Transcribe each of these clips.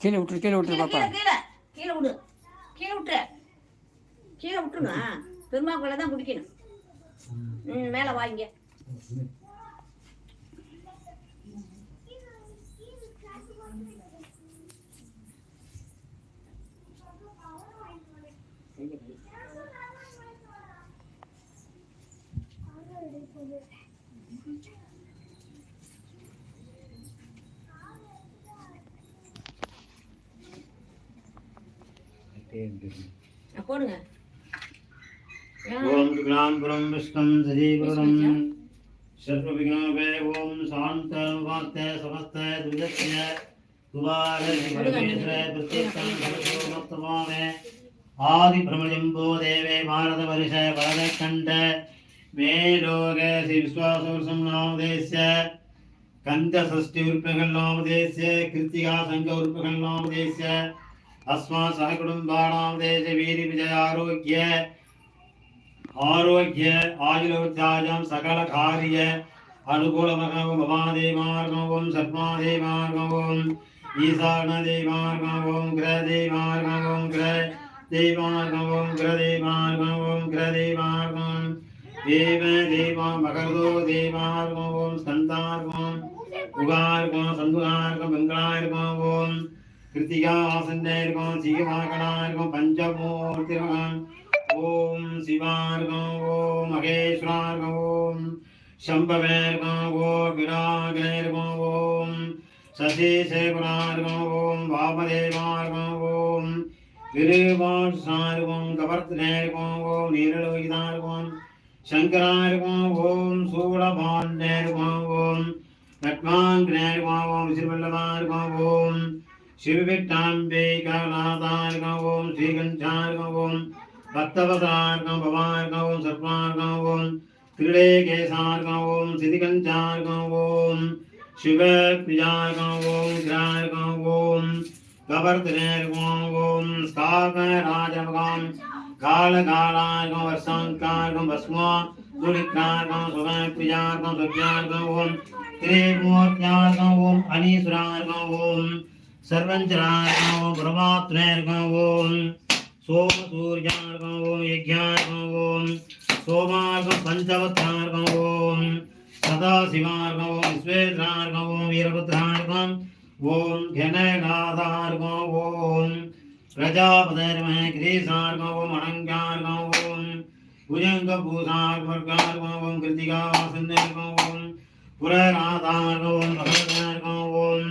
கீழே விட்டுரு கீழே விட்டுரு கீழே பாப்பா. கீழே கீழே விடு. கீழே விட்டு கீழே விட்டுருங்க பெருமாக்குள்ள தான் குடிக்கணும் ம். மேலே வாங்க போடுங்க. ஓம் விக்னாம்புரம் விஷ்ணம் சஜீவருடம் சர்வவிக்னோபே ஓம் சாந்த வாத்த சமஸ்த துஜத்ய துவார பரமேஸ்வர பிரத்யேகம் சமஸ்தமாமே ஆதி பிரமஜம்போ தேவே பாரத வருஷ வரத கண்ட மேலோக ஸ்ரீ விஸ்வாசோர்சம் நாமதேசிய கந்த சஷ்டி உறுப்புகள் நாமதேசிய கிருத்திகா சங்க உறுப்புகள் நாமதேசிய अस्मात् सहकुटुम्बानां देश वीरि विजय आरोग्य आरोग्य आयुर्वृद्धायां सकलकार्य अनुकूलमगं भवादेवार्गं सर्वादेवार्गं ईशानदेवार्गं ग्रहदेवार्गं ग्रहदेवार्गं ग्रहदेवार्गं ग्रहदेवार्गं देव देवा मकरदो देवार्गं स्कन्दार्गं उगार्गं सन्दुगार्गं मङ्गलार्गं கிருத்திகா ஆசந்தே இருக்கும் சீகமாகனா இருக்கும் பஞ்சமூர்த்தி இருக்கும் ஓம் சிவார்கம் ஓம் மகேஸ்வரார்கம் ஓம் சம்பவேர்கம் ஓம் விநாயகர்கம் ஓம் சசீசேவரார்கம் ஓம் வாமதேவார்கம் ஓம் விருவாசார்கம் கவர்த்தனேர்கம் ஓம் நீரலோகிதார்கம் சங்கரார்கம் ஓம் சூடபாண்டேர்கம் ஓம் ரத்மாங்கிரேர்கம் ஓம் சிறுவல்லவார்கம் ஓம் शिवविघ्नाम्बेकनाथार्गम् ॐ श्रीकण्ठार्गम् ॐ भक्तवसार्गम् भवार्गम् ॐ सर्वार्गम् ॐ त्रिलेकेशार्गम् ॐ सिद्धिकञ्चार्गम् ॐ शिवप्रियार्गम् ॐ ग्रार्गम् ॐ कवर्तनेर्गम् सर्वञ्चलार्कं ब्रह्मात्मैर्कं ॐ सोमसूर्यार्कं ॐ यज्ञार्कं ॐ सोमार्कं पञ्चवत्रार्कं ॐ सदाशिवार्कं ॐ विश्वेन्द्रार्कं ॐ वीरभद्रार्कं ॐ घनगादार्कं ॐ प्रजापतिर्महे गिरीशार्कं ॐ अनङ्गार्कं ॐ भुजङ्गभूषार्कवर्गार्कं ॐ कृतिकावासन्दार्कं ॐ पुरराधार्कं ॐ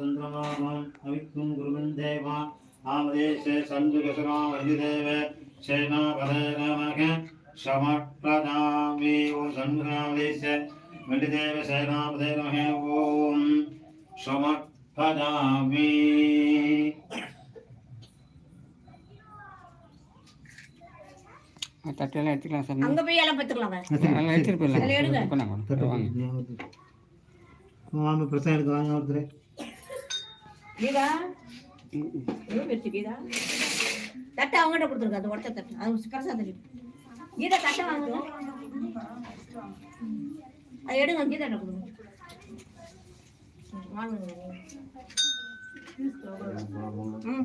சுந்தரமாமம் அவிக்கும் குருவின் தேவா. ஆமதேசே சந்து கசுரா வந்திதேவ சேனாபதே நமக சமப்பிரதாமி ஓம் சன்முகாமதேச வண்டிதேவ சேனாபதே நமக. ஓம். சமப்பிரதாமி தட்டெல்லாம் எடுத்துக்கலாம் வாங்க. பிரச்சனை இருக்கு வாங்க ஒருத்தர். கீதா? பெருசு கீதா? தட்டை அவங்ககிட்ட கொடுத்துருங்க அந்த உடச்ச தட்டு. அது கரசா தள்ளி கீதா தட்டை வாங்க. அது எடுங்க கீதா கொடுங்க. ம், வாங்குங்க ம்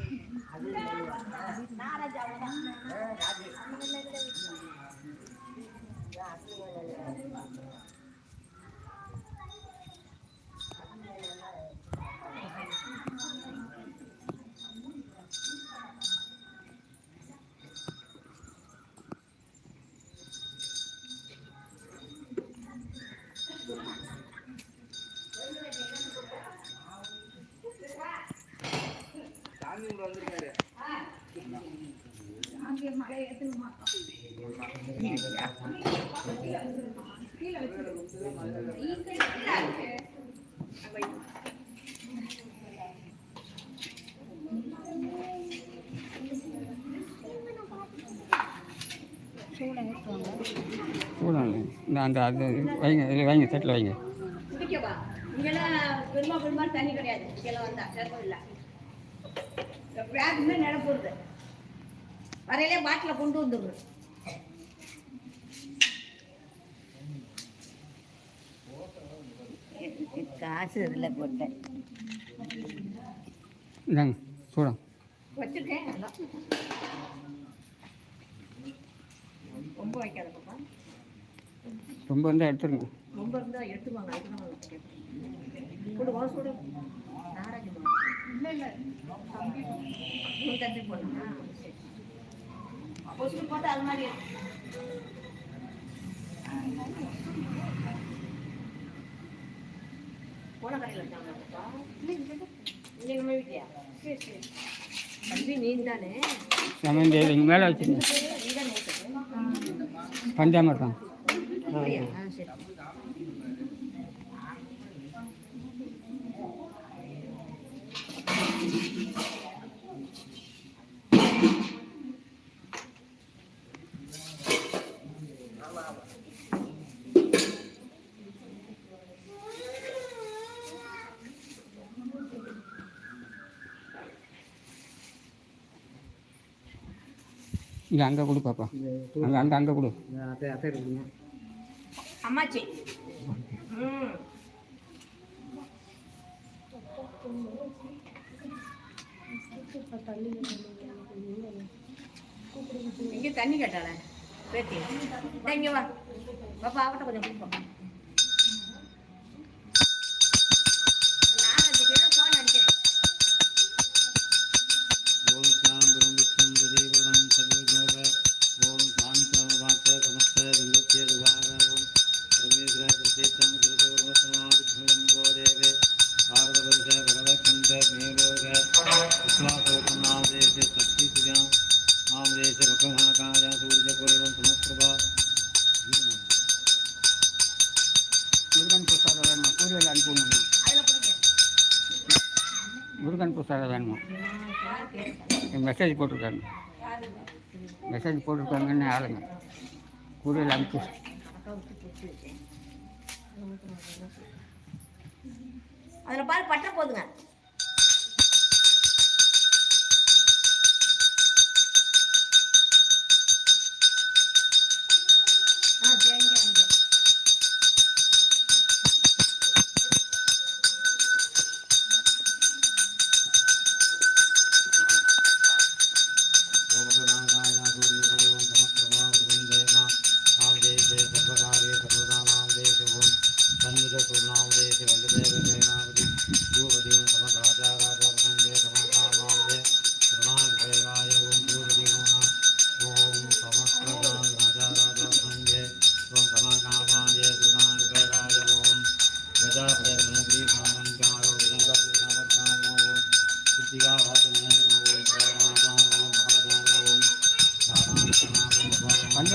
சூடாங்க இந்த அந்த அது வைங்க இதில் வைங்க தட்டில் வைங்க. இல்லை. வரையிலே பாட்டில் கொண்டு வந்துடுது காசு இதில் போட்டேன். இந்தாங்க சூடம் வச்சிருக்கேன். அதான். ரொம்ப வைக்காத பாப்பா ரொம்ப இருந்தால் எடுத்துருங்க. ரொம்ப இருந்தா எடுத்துவாங்க அதுக்கு. கொடு வா சுடு நாராஜி இல்லை இல்லை. தம்பி கொசு போட்டு அது மாதிரி. போன கடையில் வச்சாங்கப்பா இன்னைக்கு நம்ம வீட்டியா சரி சரி. தம்பி நீ தானே மேலே வச்சுருங்க. நீ இங்கே அங்கே கொடு பாப்பா. அங்கே அங்கே அங்கே கொடு. அம்மாச்சி. இங்க தண்ணி கேட்டால பேத்தி. இங்க வா. பாப்பா அவட்ட கொஞ்சம் கொடுப்போம் முருகன் புஸ்தகம் வேணுமா? மெசேஜ் போட்டிருக்காங்க. மெசேஜ் போட்டிருக்காங்கன்னு ஆளுங்க. கூடுதல் அனுப்பி அதில் பாரு பட்டை போதுங்க.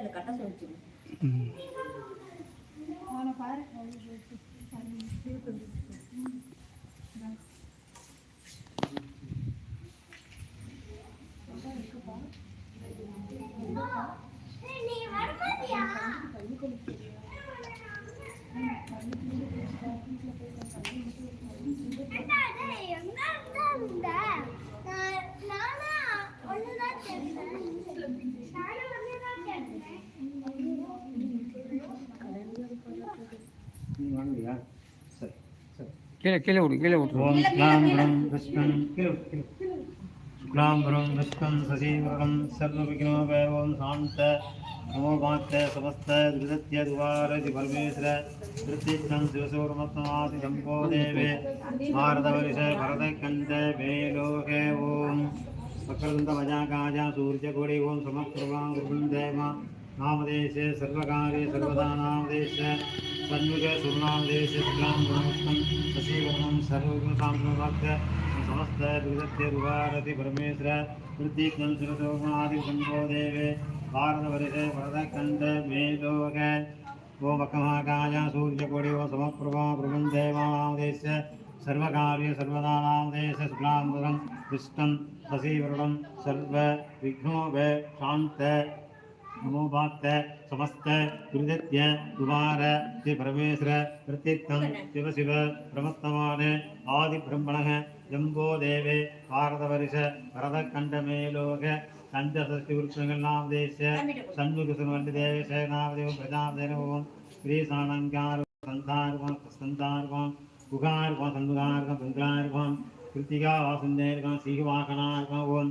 அந்த கட்ட சொல்லிச்சு நீங்க வாங்குறியா சரி சரி கீழே கீழே விடு கீழே விட்டு ஓம் ஸ்லாம் புரம் விஷ்ணம் கிலோ சுக்லாம் புரம் விஷ்ணம் சசீவரம் சர்வவிக்னோபய ஓம் சாந்த நமோபாத்த சமஸ்த திருதத்ய துவாரதி பரமேஸ்வர திருத்திச்சம் சிவசூரமத்மாதி சம்போ தேவே பாரதவரிஷ பரத கந்த வேலோகே ஓம். வக்ரதுண்ட மஜாகாஜா சூரியகோடி ஓம் சமக்கிரமா குருந்தேமா நாமதேசே சர்வகாரிய சர்வதா நாமதேச. சண்முக சுர்ணாமதேச சுக்லாம் குணமுக்தம் சசீவர்ணம் சர்வசாந்தவாக்ய समस्त विगत्य दुवारति परमेश्वर वृत्तिकं सुरसोमादि शम्भो देवे भारतवर्षे वरदखण्ड मेलोक ओ वकमहाकाय सूर्यकोटि ओ समप्रभा प्रबन्धेवादेश सर्वकार्य सर्वदानादेश शुक्लाम्बरं विष्टं शशिवरणं सर्व विघ्नोभ शान्त नमोभाक्त समस्त गुरुदत्य दुवार श्री परमेश्वर प्रत्यर्थम शिव शिव प्रमत्तमान आदिब्रह्मणः जम्बो देवे भारतवर्ष भरतखण्डमेलोक पञ्चषष्टिवृक्षगणां देश षण्मुखसुनवन्ति देवेश नामदेवं प्रजादेवं श्रीसानङ्गार्वं सन्तार्वं सन्तार्वं गुहार्वं सन्मुगार्वं पिङ्गलार्वं कृतिका वासुन्देर्वं सिंहवाहनार्वं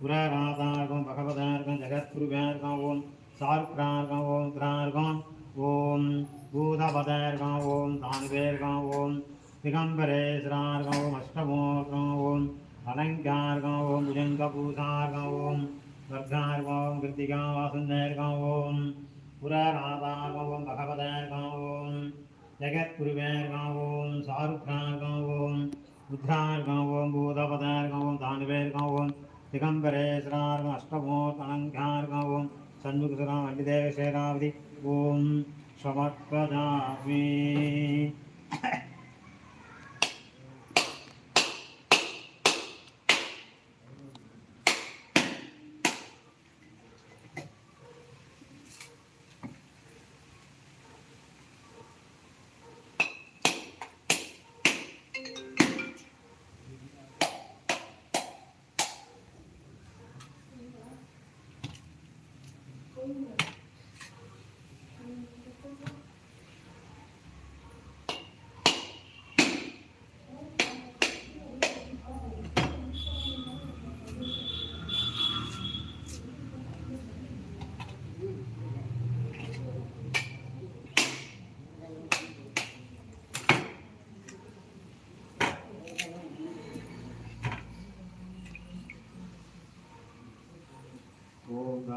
गुरागासार्गं भगवदार्गं जगत्पुरुगार्गं ॐ सार्गार्गं ॐ ग्रार्गं ॐ भूतपदार्गं ॐ दानवेर्गं ॐ दिगम्बरेश्वरार्गं ॐ अष्टमोर्गं ॐ अनङ्गार्गं ॐ भुजङ्गभूषार्गं ॐ गर्गार्गं ॐ कृतिकावासुन्दैर्गं ॐ पुराराधार्गं ॐ भगवदार्गं ॐ जगत्पुरुवेर्गं ॐ सारुग्रार्गं ॐ रुद्रार्गं ॐ भूतपदार्गं ॐ दानवेर्गं ॐ சமர்ப்பதாமி ஓம். தானாய பிரதாமோ தானாய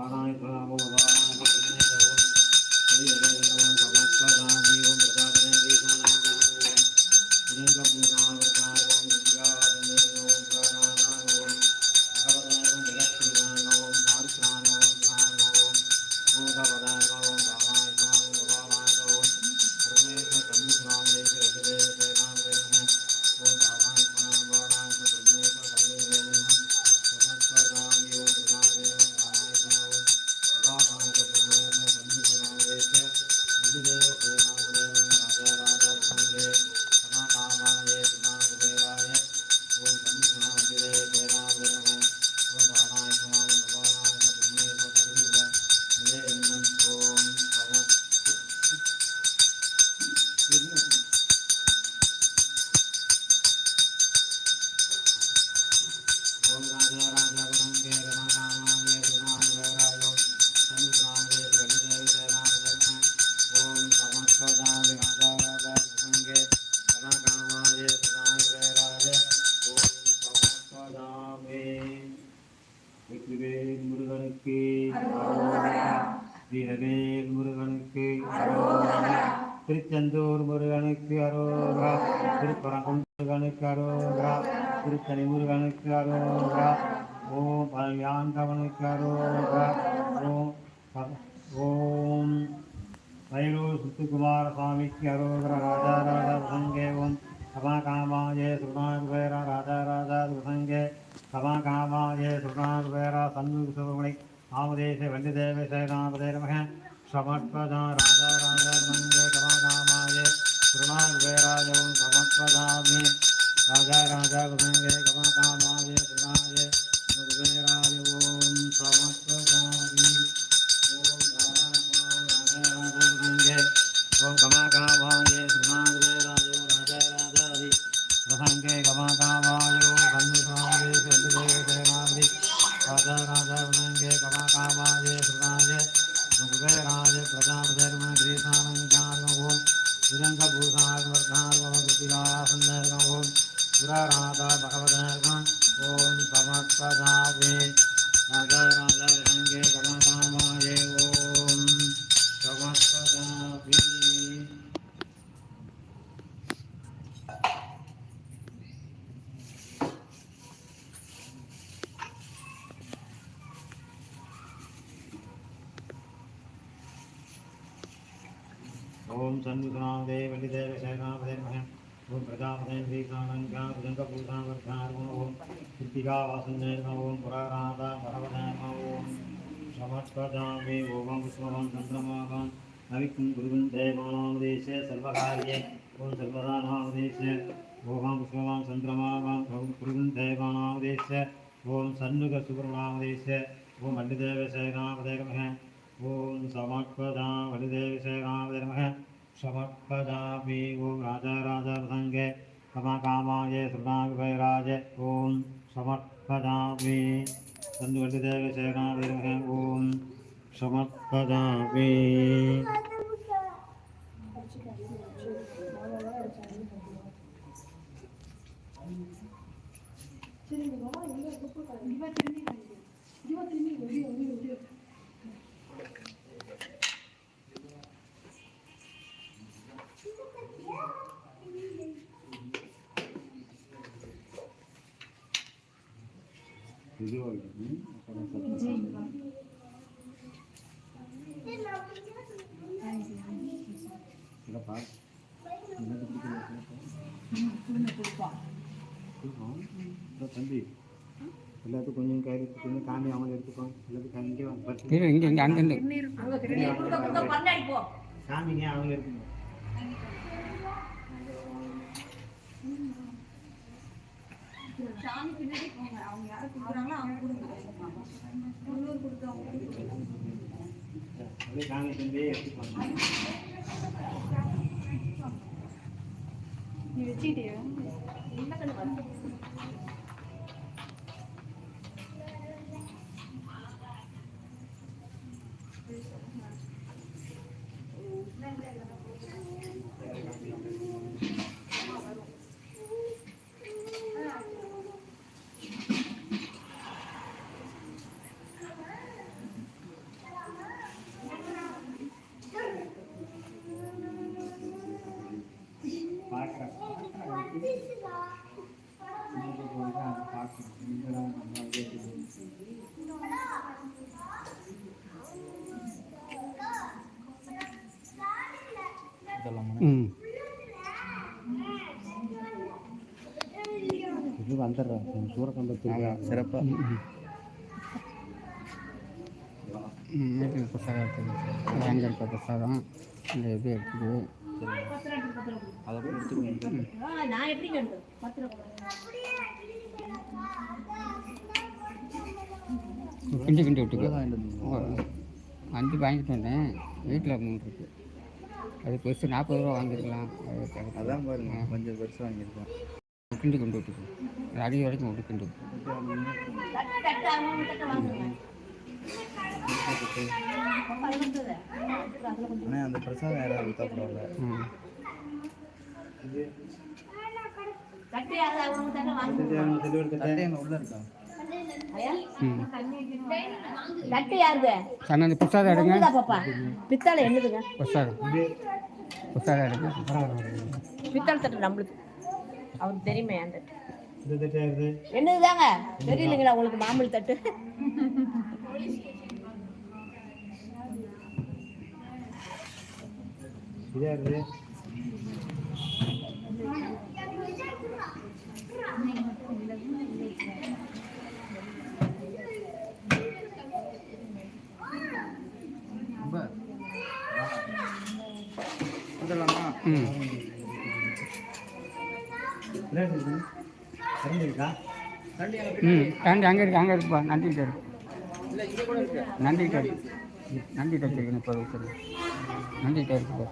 பிரதாமோ திருச்செந்தூர் முருகனுக்கு அரோகா திருப்பரங்கம் முருகனுக்கு அரோகா திருத்தணி முருகனுக்கு அரோகா ஓம் பழயாண்டவனுக்கு அரோகா ஓம் ஓம் வைரூர் சுத்துக்குமார சுவாமிக்கு அரோகர ராஜா ராஜா பிரசங்கே ஓம் கமா காமாய சுருணாகுபேரா ராஜா ராஜா பிரசங்கே கமா காமாய சுருணாகுபேரா சண்முக சுபகுணை ஆமதேச வண்டிதேவ சேனாபதே நமக. சமர்ப்பதா ராஜா ராஜா பிரசங்கே கமா காமாய சுருணாகுபேராய ஓம் சமர்ப்பதாமி ராஜா ராஜா பிரசங்கே கமா காமாய சுருணாய குபேராய ஓம் சமர்ப்பதாமி ஓம் ராஜா ராஜா ராஜா பிரசங்கே ஓம் கமா காமாய சுருணாகுபேராய ஓம் பிரஜாபதே ஸ்ரீகானங்கா புஜங்கபூதாவர்காரம் புராராதா பகவதே ஓம் ஓம் விஸ்வம் சந்திரமாகாம் நவிக்கும் குருவன் தேவானாமதேசே சர்வகாரியே ஓம் சர்வதா ஓம் விஸ்வம் சந்திரமாகாம் குருவன் தேவானாமதேசே ஓம் சண்முக சுப்ரநாமதேசே ஓம் வள்ளிதேவ ஓம் சமர்ப்பதா ராஜா ராஜா பிரசங்கே கமா காமாய சுருணாகுபைராஜ ஓம் சமர்ப்பதாமி தந்து வலிதேவி சேகாமதே நமக ஓம் சமர்ப்பதாமி தம்பி எல்லாத்துக்கும் கொஞ்சம் கையில் கொஞ்சம் காமி அவங்க எடுத்துக்கோங்க எல்லாத்துக்கும் இங்கே வாங்க பத்து இரு அப்படியே காமி தம்பி எடுத்துக்கோங்க நீ வச்சுக்கிட்டியா? என்ன கண்ணு இது வந்துடுறேன் சூரக்கம்பத்தில் சிறப்பாக வீட்டில் பிரசாதம் இருக்குது அங்கே இருக்க பிரசாதம். இந்த இது இருக்குது எப்படி கண்டு கிண்டி விட்டுக்கோ. அஞ்சு வாங்கிட்டு வந்தேன். வீட்டில் மூணு இருக்கு. அது பெருசு நாற்பது ரூபா கிடைக்கும். அதான் பாருங்க கொஞ்சம் பெருசாக வாங்கியிருக்கோம். கிண்டி கொண்டு விட்டுக்கோ. அது அடி வரைக்கும் விட்டு கிண்டு தட்டு தட்டு அவங்க தட்டு வாங்குங்க பப்பா, அது வந்தது. அதுல கொஞ்சம் ஆனால் அந்த பிரசாதம் யாராவது தட்டை எங்க உள்ள இருக்கா? தட்டு யாருது? எடுங்க. உங்களுதா பாப்பா? பித்தளை என்னதுங்க? பிரசாதம் பிரசாதம் எடுங்க. பித்தளை தட்டு நம்மளுக்கு. அவருக்கு தெரியுமே அந்த என்னதுதாங்க? தெரியலைங்களா உங்களுக்கு மாமூல் தட்டு? இது யாருது வந்துடலாமா ம். ம் தாண்டி அங்கே இருக்கு அங்கே இருக்குப்பா நன்றி சார் நன்றி சார் நன்றி சார் சரி இப்போ சார் நன்றி சார். இருக்குப்பா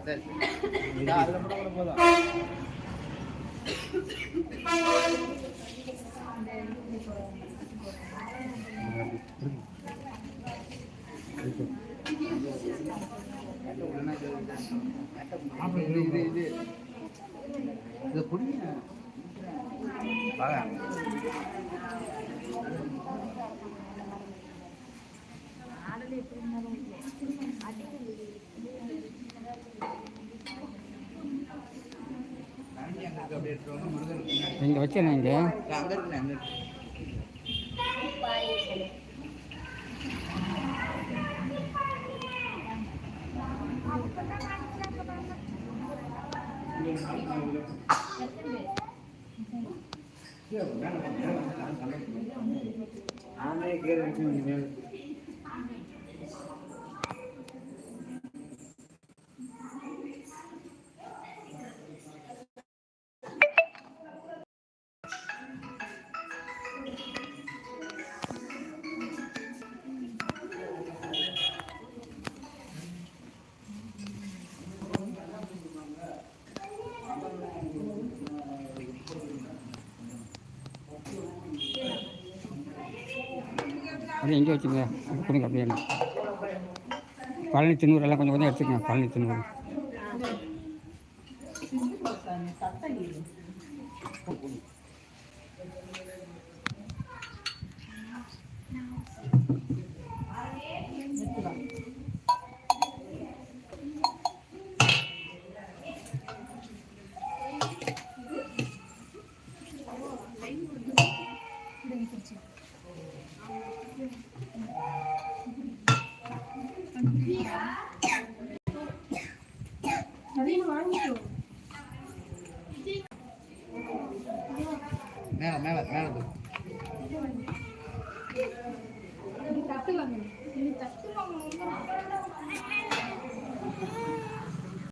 Thank you கூட போதும் இது இது இது இதை பிடிங்க வாங்க தண்ணி அங்கே இருக்கு அப்படியே எடுத்துட்டு வந்து இது பின்னாடி. இங்க வச்சேன் இங்கே அங்க இருக்குண்ணே அங்கே இருக்கு நானே கீழே வைக்கணும் எங்கே வச்சுங்க. அது கொடுங்க அப்படியே பழனி திண்ணூர் எல்லாம் கொஞ்சம் கொஞ்சம் எடுத்துக்கங்க. பழனி தின்னூறு மேலே